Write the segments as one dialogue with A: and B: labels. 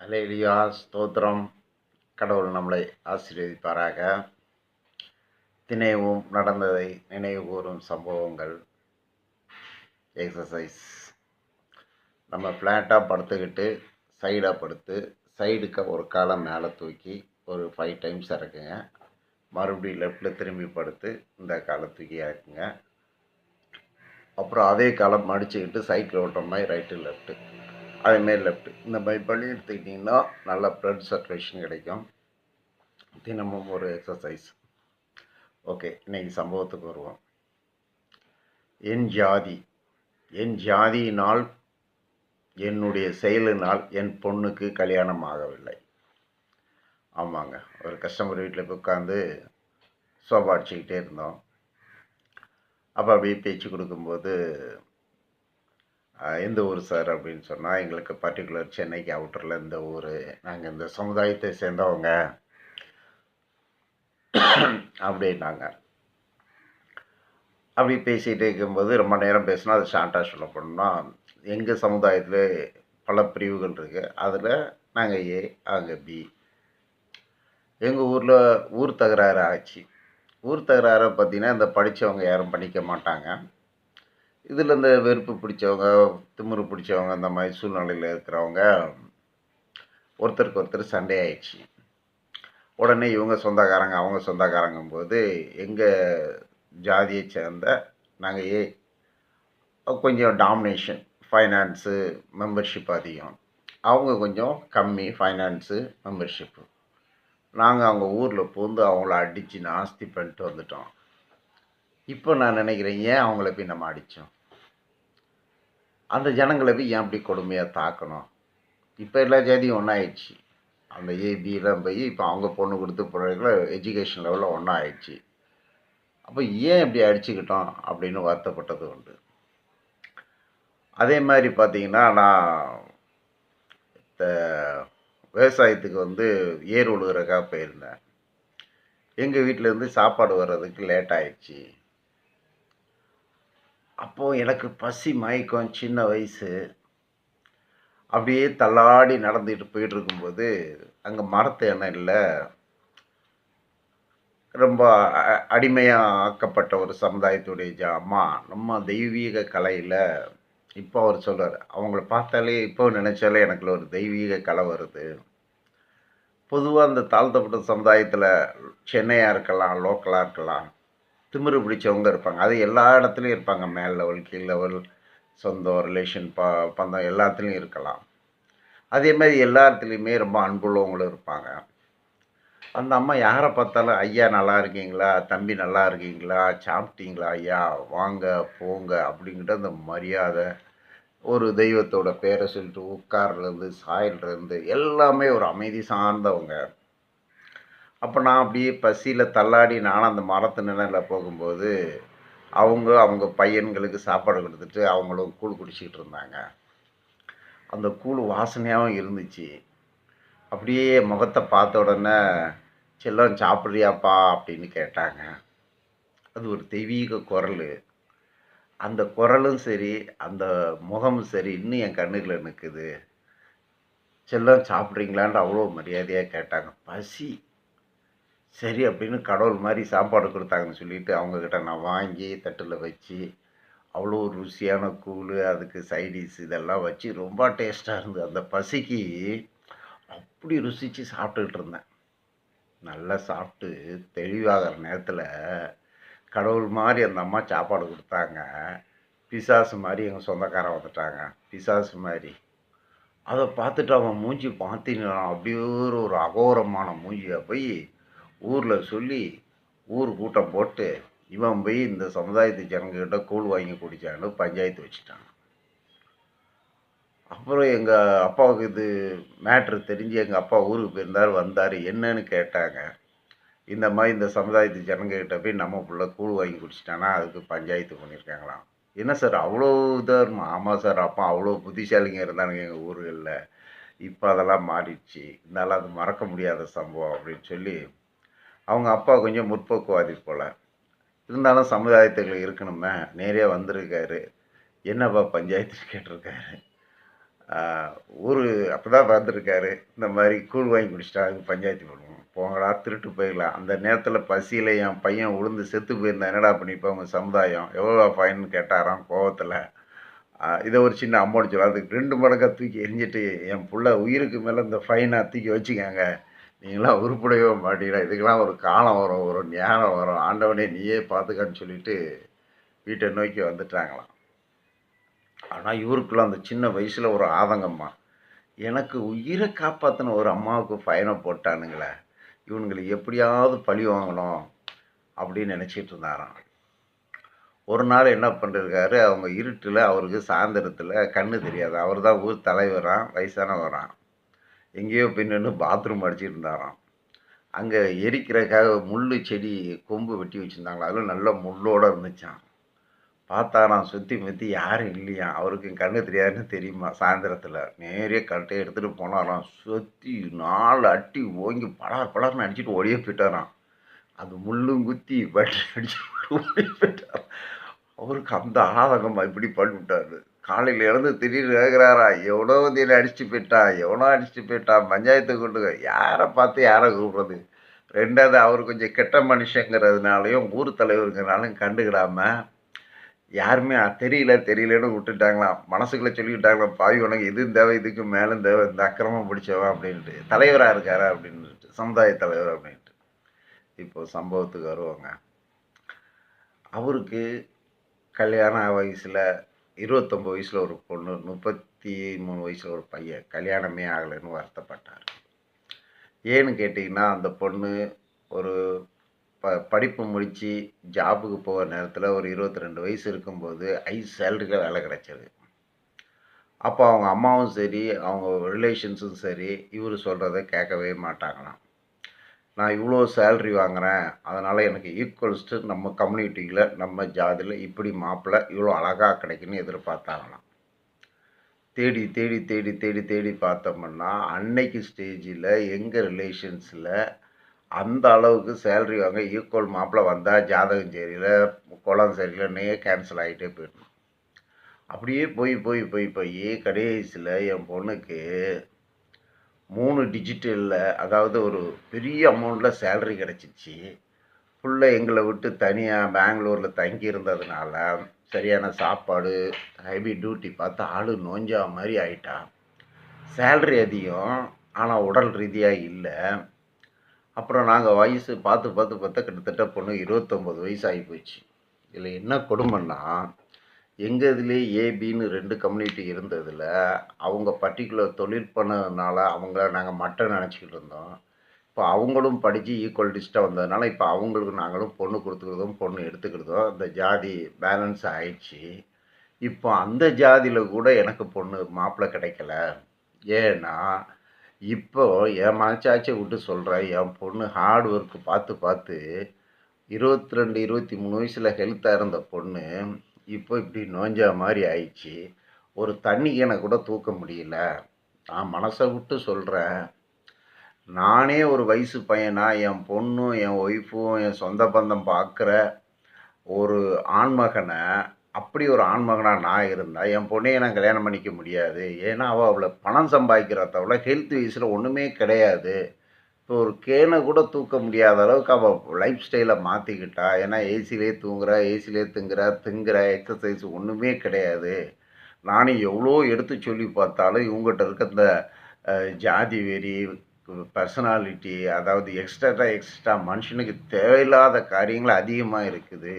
A: அலையிலியா ஸ்தோத்திரம். கடவுள் நம்மளை ஆசீர்வதிப்பாராக. தினைவும் நடந்ததை நினைவு கூறும் சம்பவங்கள். எக்ஸசைஸ் நம்ம ஃப்ளாட்டாக படுத்துக்கிட்டு சைடாக படுத்து சைடுக்கு ஒரு காலம் மேலே தூக்கி ஒரு ஃபைவ் டைம்ஸ் இறக்குங்க. மறுபடியும் லெஃப்டில் திரும்பி படுத்து இந்த காலை தூக்கி இறக்குங்க. அப்புறம் அதே காலம் மடிச்சுக்கிட்டு சைக்கிள் ஓட்டுற மாதிரி ரைட்டு லெஃப்ட்டு அதேமாரி லெஃப்ட்டு இந்த மாதிரி பண்ணி எடுத்துக்கிட்டிங்கன்னா நல்லா ப்ளட் சர்க்குலேஷன் கிடைக்கும். தினமும் ஒரு எக்ஸசைஸ் ஓகே இன்றைக்கி சம்பவத்துக்கு வருவோம். என் ஜாதி என் ஜாதியினால் என்னுடைய செயலினால் என் பொண்ணுக்கு கல்யாணம் ஆகவில்லை. ஆமாங்க ஒரு கஸ்டமர் வீட்டில் உட்காந்து சோபா அடிச்சுக்கிட்டே இருந்தோம். அப்போ அப்படியே பேச்சு கொடுக்கும்போது எந்த ஊர் சார் அப்படின்னு சொன்னால் எங்களுக்கு பர்டிகுலர் சென்னைக்கு அவுட்டரில் இந்த ஊர். நாங்கள் இந்த சமுதாயத்தை சேர்ந்தவங்க. அப்படின்னாங்க. அப்படி பேசிகிட்டே இருக்கும்போது ரொம்ப நேரம் பேசினா அது ஷார்ட்டாக சொல்ல போனோம்னா எங்கள் சமுதாயத்தில் பல பிரிவுகள் இருக்குது அதில் நாங்கள் ஏ அங்கே பி எங்கள் ஊரில் ஊர் தகராறு ஆச்சு. ஊர் தகராறை பார்த்தீங்கன்னா இந்த படித்தவங்க யாரும் பண்ணிக்க மாட்டாங்க. இதில் இந்த வெறுப்பு பிடிச்சவங்க திமிரு பிடிச்சவங்க அந்த மாதிரி சூழ்நிலையில் இருக்கிறவங்க ஒருத்தருக்கு ஒருத்தர் சண்டை ஆயிடுச்சு உடனே இவங்க சொந்தக்காரங்க அவங்க சொந்தக்காரங்கும்போது எங்கள் ஜாதியை சேர்ந்த நாங்கள் ஏ கொஞ்சம் டாமினேஷன் ஃபைனான்ஸு மெம்பர்ஷிப் அதிகம். அவங்க கொஞ்சம் கம்மி ஃபைனான்ஸு மெம்பர்ஷிப்பு நாங்கள் அவங்க ஊரில் பூந்து அவங்கள அடித்து நாஸ்தி பண்ணிட்டு வந்துட்டோம். இப்போ நான் நினைக்கிறேன் ஏன் அவங்கள போய் நம்ம அடித்தோம் அந்த ஜனங்களை போய் ஏன் அப்படி கொடுமையாக தாக்கணும்? இப்போ எல்லா ஜாதியும் ஒன்றாயிடுச்சு அந்த ஏபிலாம் போய் இப்போ அவங்க பொண்ணு கொடுத்து பிள்ளைகள எஜுகேஷன் லெவலில் ஒன்றா ஆயிடுச்சு அப்போ ஏன் இப்படி அடிச்சுக்கிட்டோம் அப்படின்னு வருத்தப்பட்டது உண்டு. அதே மாதிரி பார்த்தீங்கன்னா நான் இந்த விவசாயத்துக்கு வந்து ஏர் உழுகிறக்காக போயிருந்தேன். எங்கள் வீட்டிலேருந்து சாப்பாடு வர்றதுக்கு லேட் ஆயிடுச்சு. அப்போது எனக்கு பசி மயக்கம் சின்ன வயசு. அப்படியே தள்ளாடி நடந்துட்டு போயிட்டு இருக்கும்போது அங்கே மரத்து எண்ணெய் இல்லை ரொம்ப அ- ஆக்கப்பட்ட ஒரு சமுதாயத்துடைய ஜா அம்மா நம்ம தெய்வீக கலையில் இப்போ அவர் சொல்கிறார் அவங்கள பார்த்தாலே இப்போ நினச்சாலே எனக்குள்ள ஒரு தெய்வீக கலை வருது. பொதுவாக அந்த தாழ்த்தப்பட்ட சமுதாயத்தில் சென்னையாக இருக்கலாம் லோக்கலாக இருக்கலாம் திமிரு பிடிச்சவங்க இருப்பாங்க. அது எல்லா இடத்துலையும் இருப்பாங்க. மேல் லெவல் கீழ் லெவல் சொந்தம் ரிலேஷன் ப பந்தம் எல்லாத்துலேயும் இருக்கலாம். அதே மாதிரி எல்லா இடத்துலையுமே ரொம்ப அன்புள்ளவங்களும் இருப்பாங்க. அந்த அம்மா யாரை பார்த்தாலும் ஐயா நல்லா இருக்கீங்களா? தம்பி நல்லா இருக்கீங்களா? சாப்பிட்டீங்களா? ஐயா வாங்க போங்க அப்படிங்கிட்ட அந்த மரியாதை ஒரு தெய்வத்தோட பேரை சொல்லிட்டு உட்கார்லேருந்து சாயல்லேருந்து எல்லாமே ஒரு அமைதி சார்ந்தவங்க. அப்போ நான் அப்படியே பசியில் தள்ளாடி நானும் அந்த மரத்து நிழலில் போகும்போது அவங்க அவங்க பையன்களுக்கு சாப்பாடு கொடுத்துட்டு அவங்களும் கூழ் குடிச்சிக்கிட்டு இருந்தாங்க. அந்த கூழ் வாசனையாகவும் இருந்துச்சு. அப்படியே முகத்தை பார்த்த உடனே செல்லம் சாப்பிட்றியாப்பா? அப்படின்னு கேட்டாங்க. அது ஒரு தெய்வீக குரல். அந்த குரலும் சரி அந்த முகமும் சரி இன்னும் என் கண்ணுகளில் நிற்குது செல்லம் சாப்பிட்றீங்களான்னு அவ்வளோ மரியாதையாக கேட்டாங்க. பசி. சரி அப்படின்னு கடவுள் மாதிரி சாப்பாடு கொடுத்தாங்கன்னு சொல்லிட்டு அவங்கக்கிட்ட நான் வாங்கி தட்டில் வச்சு அவ்வளோ ருசியான கூழ் அதுக்கு சைடிஸ் இதெல்லாம் வச்சு ரொம்ப டேஸ்ட்டாக இருந்தது. அந்த பசிக்கு அப்படி ருசித்து சாப்பிட்டுக்கிட்டு இருந்தேன். நல்லா சாப்பிட்டு தெளிவாகிற நேரத்தில் கடவுள் மாதிரி அந்த அம்மா சாப்பாடு கொடுத்தாங்க. பிசாசு மாதிரி எங்கள் சொந்தக்காரன் வந்துட்டாங்க. பிசாசு மாதிரி. அதை பார்த்துட்டு அவன் மூஞ்சி பார்த்தீங்கன்னா அப்படியே ஒரு ஒரு அகோரமான மூஞ்சியை போய் ஊரில் சொல்லி ஊர் கூட்டம் போட்டு இவன் போய் இந்த சமுதாயத்து ஜனங்கக்கிட்ட கூழ் வாங்கி குடித்தான்னு பஞ்சாயத்து வச்சுட்டான். அப்புறம் எங்கள் அப்பாவுக்கு இது மேட்ரு தெரிஞ்சு எங்கள் அப்பா ஊருக்கு போயிருந்தார் வந்தார். என்னன்னு கேட்டாங்க. இந்த மாதிரி இந்த சமுதாயத்து ஜனங்கக்கிட்ட போய் நம்ம பிள்ளை கூழ் வாங்கி குடிச்சிட்டானா அதுக்கு பஞ்சாயத்து பண்ணியிருக்காங்களாம் என்ன சார் அவ்வளோ இதாக இருக்குமா? ஆமாம் சார் அப்பா அவ்வளோ புத்திசாலிங்க இருந்தானுங்க எங்கள் ஊர்களில். இப்போ அதெல்லாம் மாறிடுச்சு. இருந்தாலும் அது மறக்க முடியாத சம்பவம் அப்படின்னு சொல்லி அவங்க அப்பா கொஞ்சம் முற்போக்குவாதி போல். இருந்தாலும் சமுதாயத்துக்குள்ள இருக்கணுமே. நேரே வந்திருக்காரு. என்னப்பா பஞ்சாயத்து கேட்டிருக்காரு. ஊர் அப்போ தான் பார்த்துருக்காரு. இந்த மாதிரி கூழ் வாங்கி குடிச்சிட்டாங்க பஞ்சாயத்து பண்ணுவோம் போங்கடா திருட்டு போயிடலாம். அந்த நேரத்தில் பசியில் என் பையன் உளுந்து செத்து போயிருந்தா என்னடா பண்ணிப்பா உங்கள் சமுதாயம்? எவ்வளோ ஃபைன்னு கேட்டாராம் கோவத்தில். இதை ஒரு சின்ன அமௌண்ட் சொல்லும் அதுக்கு ரெண்டு மடங்காக தூக்கி எரிஞ்சிட்டு என் பிள்ளை உயிருக்கு மேலே இந்த ஃபைனை தூக்கி வச்சுக்கோங்க. நீங்களாம் உருப்படவே மாட்டீங்களா? இதுக்கெல்லாம் ஒரு காலம் வரும் ஒரு ஞானம் வரும். ஆண்டவனே நீயே பார்த்துக்கன்னு சொல்லிட்டு வீட்டை நோக்கி வந்துட்டாங்களாம். ஆனால் இவருக்குள்ள அந்த சின்ன வயசில் ஒரு ஆதங்கம்மா. எனக்கு உயிரை காப்பாற்றின ஒரு அம்மாவுக்கு பயணம் போட்டானுங்களே. இவனுங்களை எப்படியாவது பழி வாங்கணும் அப்படின்னு நினச்சிட்டு இருந்தாராம். ஒரு நாள் என்ன பண்ணிருக்காரு அவங்க இருட்டில் அவருக்கு சாயந்தரத்தில் கண்ணு தெரியாது. அவர் தான் ஊர் தலைவரான் வயசானவரான் எங்கேயோ பின்னு பாத்ரூம் அடிச்சிட்டு இருந்தாராம். அங்கே எரிக்கிறதுக்காக முள் செடி கொம்பு வெட்டி வச்சுருந்தாங்களா? அதில் நல்ல முள்ளோடு இருந்துச்சான் பார்த்தாராம் சுற்றி முற்றி யாரும் இல்லையா? அவருக்கு கண்ணு தெரியாதுன்னு தெரியுமா? சாயந்தரத்தில் நேரே கட்டை எடுத்துகிட்டு போனாராம். சுற்றி நாலு அட்டி ஓங்கி பலார் பலார்னு அடிச்சுட்டு ஓடியே போயிட்டாராம். அது முள்ளும் குத்தி பட்டி அடிச்சு ஓடி போயிட்டார் அவருக்கு அந்த ஆதங்கமாக இப்படி பண்ணிவிட்டாரு காலையில் இருந்து திடீர்னு கேட்குறாரா எவனோ வந்து என்னை போயிட்டான் எவனோ அடிச்சுட்டு போயிட்டான் பஞ்சாயத்தை கொண்டு யாரை பார்த்து யாரை கூப்பிட்றது? ரெண்டாவது அவர் கொஞ்சம் கெட்ட மனுஷங்கிறதுனாலையும் ஊர் தலைவருங்கிறனாலும் கண்டுக்கிடாமல் யாருமே தெரியல தெரியலன்னு விட்டுட்டாங்களாம். மனசுக்குள்ளே சொல்லிக்கிட்டாங்களாம் பாவி உனக்கு இது தேவை இதுக்கு மேலும் தேவை இந்த அக்கிரமம் பிடிச்சவன் அப்படின்ட்டு. தலைவராக இருக்காரா அப்படின்ட்டு சமுதாய தலைவர் அப்படின்ட்டு. இப்போது சம்பவத்துக்கு வருவாங்க. அவருக்கு கல்யாண வயசில் இருபத்தொம்பது வயசில் ஒரு பொண்ணு முப்பத்தி மூணு வயசில் ஒரு பையன். கல்யாணமே ஆகலைன்னு வருத்தப்பட்டார். ஏன்னு கேட்டிங்கன்னா அந்த பொண்ணு ஒரு ப படிப்பு முடித்து ஜாபுக்கு போகிற நேரத்தில் ஒரு இருபத்தி ரெண்டு வயசு இருக்கும்போது ஐ சேலரியில் வேலை கிடச்சிது. அப்போ அவங்க அம்மாவும் சரி அவங்க ரிலேஷன்ஸும் சரி இவர் சொல்கிறத கேட்கவே மாட்டாங்களாம். நான் இவ்வளோ சேல்ரி வாங்குகிறேன் அதனால் எனக்கு ஈக்குவல்ஸ்ட்டு நம்ம கம்யூனிட்டியில் நம்ம ஜாதியில் இப்படி மாப்பிள்ளை இவ்வளோ அழகாக கிடைக்குன்னு எதிர்பார்த்தாங்களாம். தேடி தேடி தேடி தேடி தேடி பார்த்தோம்னா அன்னைக்கு ஸ்டேஜில் எங்கள் ரிலேஷன்ஸில் அந்த அளவுக்கு சேல்ரி வாங்க ஈக்குவல் மாப்பிள்ளை வந்தால் ஜாதகம் சரியில்லை குளம் சரியில்லைன்னே கேன்சல் ஆகிட்டே போயிடணும். அப்படியே போய் போய் போய் போய் கடைசியில் என் பொண்ணுக்கு மூணு டிஜிட்டலில் அதாவது ஒரு பெரிய அமௌண்ட்டில் சேல்ரி கிடச்சிச்சு. ஃபுல்லாக எங்களை விட்டு தனியாக பெங்களூரில் தங்கி இருந்ததுனால சரியான சாப்பாடு ஹெவி டியூட்டி பார்த்து ஆள் நோஞ்சா மாதிரி ஆயிட்டான் சேல்ரி அதிகம் ஆனால் உடல் ரீதியாக இல்லை. அப்புறம் நாங்கள் வயசு பார்த்து பார்த்து பார்த்தா கிட்டத்தட்ட பொண்ணு இருபத்தொம்பது வயசு ஆகி போச்சு. இதில் என்ன கொடுமைன்னா எங்கள் இதுலேயே ஏபின்னு ரெண்டு கம்யூனிட்டி இருந்ததில் அவங்க பர்டிகுலர் தொழில் பண்ணதுனால அவங்கள நாங்கள் மட்டன் நினச்சிக்கிட்டு இருந்தோம். இப்போ அவங்களும் படித்து ஈக்குவலிட்டிஸ்ட்டாக வந்ததுனால இப்போ அவங்களுக்கு நாங்களும் பொண்ணு கொடுத்துக்கிறதும் பொண்ணு எடுத்துக்கிறதும் அந்த ஜாதி பேலன்ஸ் ஆயிடுச்சு. இப்போ அந்த ஜாதியில் கூட எனக்கு பொண்ணு மாப்பிள்ளை கிடைக்கல. ஏன்னா இப்போ என் மனச்சாட்சியை விட்டு சொல்கிறேன் என் பொண்ணு ஹார்ட் ஒர்க்கு பார்த்து பார்த்து இருபத்தி ரெண்டு இருபத்தி மூணு வயசில் ஹெல்த்தாக இருந்த பொண்ணு இப்போ இப்படி நோஞ்சா மாதிரி ஆயிடுச்சு. ஒரு தண்ணி கேனை கூட தூக்க முடியல. நான் மனசை விட்டு சொல்கிறேன் நானே ஒரு வயசு பையனா என் பொண்ணும் என் ஒய்ஃபும் என் சொந்த பந்தம் பார்க்குற ஒரு ஆண்மகனை அப்படி ஒரு ஆண்மகனாக நான் இருந்தால் என் பொண்ணையை நான் கல்யாணம் பண்ணிக்க முடியாது. ஏன்னா அவள் அவ்வளோ பணம் சம்பாதிக்கிறதவிட ஹெல்த் வயசில் ஒன்றுமே கிடையாது. இப்போ ஒரு கேனை கூட தூக்க முடியாத அளவுக்கு அவள் லைஃப் ஸ்டைலை மாற்றிக்கிட்டா ஏன்னா ஏசிலே தூங்குறா ஏசிலே திங்குறா திங்குற எக்ஸசைஸ் ஒன்றுமே கிடையாது. நானும் எவ்வளோ எடுத்து சொல்லி பார்த்தாலும் இவங்ககிட்ட இருக்க இந்த ஜாதி வெறி பர்சனாலிட்டி அதாவது எக்ஸ்ட்ரா எக்ஸ்ட்ரா மனுஷனுக்கு தேவையில்லாத காரியங்கள் அதிகமாக இருக்குது.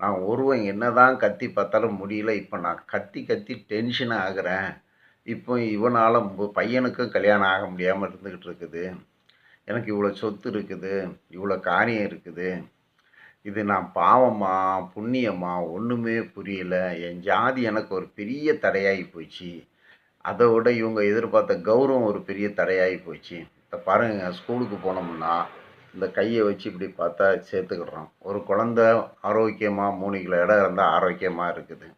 A: நான் ஒருவன் என்ன தான் கத்தி பார்த்தாலும் முடியல. இப்போ நான் கத்தி கத்தி டென்ஷன் ஆகிறேன். இப்போ இவனால் பையனுக்கும் கல்யாணம் ஆக முடியாமல் இருந்துக்கிட்டு இருக்குது. எனக்கு இவ்வளோ சொத்து இருக்குது இவ்வளோ காரியம் இருக்குது இது நான் பாவமா புண்ணியமா ஒன்றுமே புரியல என் ஜாதி எனக்கு ஒரு பெரிய தடையாகி போச்சு. அதை விட இவங்க எதிர்பார்த்த கௌரவம் ஒரு பெரிய தடையாகி போச்சு. இப்போ பாருங்கள் ஸ்கூலுக்கு போனோம்னா இந்த கையை வச்சு இப்படி பார்த்தா சேர்த்துக்கிடுறோம். ஒரு குழந்த ஆரோக்கியமாக மூணு கிலோ இடம் இருந்தால் ஆரோக்கியமாக இருக்குது.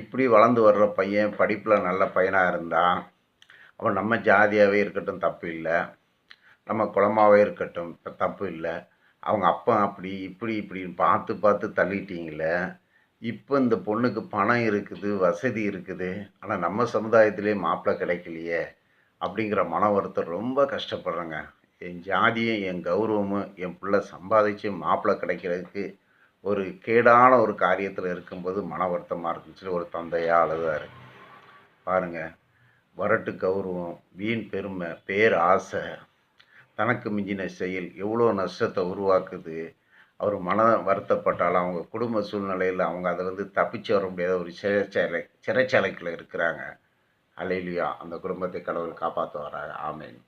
A: இப்படி வளர்ந்து வர்ற பையன் படிப்பில் நல்ல பையனாக இருந்தால் அவன் நம்ம ஜாதியாகவே இருக்கட்டும் தப்பு இல்லை. நம்ம குளமாகவே இருக்கட்டும். இப்போ தப்பு இல்லை. அவங்க அப்பா அப்படி இப்படி இப்படின்னு பார்த்து பார்த்து தள்ளிட்டீங்களே. இப்போ இந்த பொண்ணுக்கு பணம் இருக்குது வசதி இருக்குது. ஆனால் நம்ம சமுதாயத்திலே மாப்பிள்ளை கிடைக்கலையே அப்படிங்கிற மன வருத்தம் ரொம்ப கஷ்டப்படுறேங்க. என் ஜாதியும் என் கௌரவமும் என் பிள்ளை சம்பாதிச்சு மாப்பிள்ளை கிடைக்கிறதுக்கு ஒரு கேடான ஒரு காரியத்தில் இருக்கும்போது மன வருத்தமாக இருக்குன்னு சொல்லி ஒரு தந்தையாக அழுதாரு. பாருங்க. வரட்டு கௌரவம் வீண் பெருமை பேர் ஆசை தனக்கு மிஞ்சின செயல் எவ்வளோ நஷ்டத்தை உருவாக்குது அவர் மன வருத்தப்பட்டாலும் அவங்க குடும்ப சூழ்நிலையில் அவங்க அதிலிருந்து தப்பிச்சு வர முடியாத ஒரு சிறைச்சாலை சிறைச்சாலைக்குள்ளே இருக்கிறாங்க. அலையிலியா அந்த குடும்பத்தை கடவுள் காப்பாற்றுவாராக ஆமேன்.